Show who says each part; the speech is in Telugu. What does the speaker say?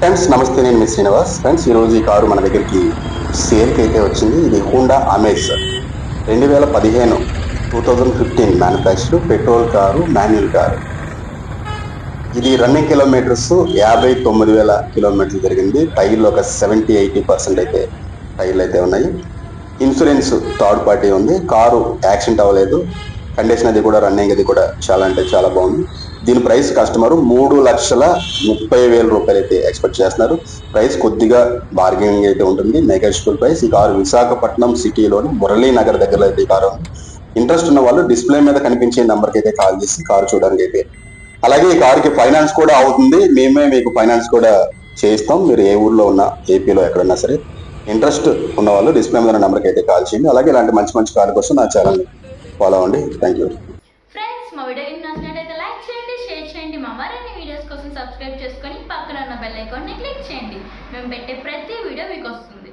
Speaker 1: ఫ్రెండ్స్ నమస్తే నేను మిస్ శ్రీనివాస్. ఫ్రెండ్స్ ఈరోజు ఈ కారు మన దగ్గరికి సేల్కి అయితే వచ్చింది. ఇది హోండా అమేజ్. రెండు వేల పదిహేను two thousand fifteen manufacture petrol car manual car. ఇది రన్నింగ్ కిలోమీటర్స్ యాభై తొమ్మిది వేల కిలోమీటర్లు జరిగింది. టైర్లు ఒక సెవెంటీ ఎయిటీ పర్సెంట్ అయితే టైర్లు అయితే ఉన్నాయి. ఇన్సూరెన్స్ థర్డ్ పార్టీ ఉంది. కారు యాక్సిడెంట్ అవ్వలేదు. కండిషన్ అది కూడా రన్నింగ్ అది కూడా చాలా అంటే చాలా బాగుంది. దీని ప్రైస్ కస్టమర్ మూడు లక్షల ముప్పై వేల రూపాయలు అయితే ఎక్స్పెక్ట్ చేస్తున్నారు. ప్రైస్ కొద్దిగా బార్గెనింగ్ అయితే ఉంటుంది. Negotiable price. ఈ కారు విశాఖపట్నం సిటీలోని మురళీ నగర్ దగ్గర అయితే ఈ కారు ఇంట్రెస్ట్ ఉన్న వాళ్ళు డిస్ప్లే మీద కనిపించే నెంబర్కి అయితే కాల్ చేసి కారు చూడడానికి అయితే. అలాగే ఈ కారుకి ఫైనాన్స్ కూడా అవుతుంది. మేమే మీకు ఫైనాన్స్ కూడా చేయిస్తాం. మీరు ఏ ఊర్లో ఉన్నా ఏపీలో ఎక్కడన్నా సరే ఇంట్రెస్ట్ ఉన్న వాళ్ళు డిస్ప్లే మీద నెంబర్కి అయితే కాల్ చేయండి. అలాగే ఇలాంటి మంచి మంచి కార్ కోసం నా ఛానల్ ఫాలో అవ్వండి. థ్యాంక్ యూ
Speaker 2: మా వీడియో మీకు లైక్ చేయండి షేర్ చేయండి. మా మరిన్ని వీడియోస్ కోసం సబ్స్క్రైబ్ చేసుకొని పక్కన ఉన్న బెల్ ఐకాన్ని క్లిక్ చేయండి. మేము పెట్టే ప్రతి వీడియో మీకు వస్తుంది.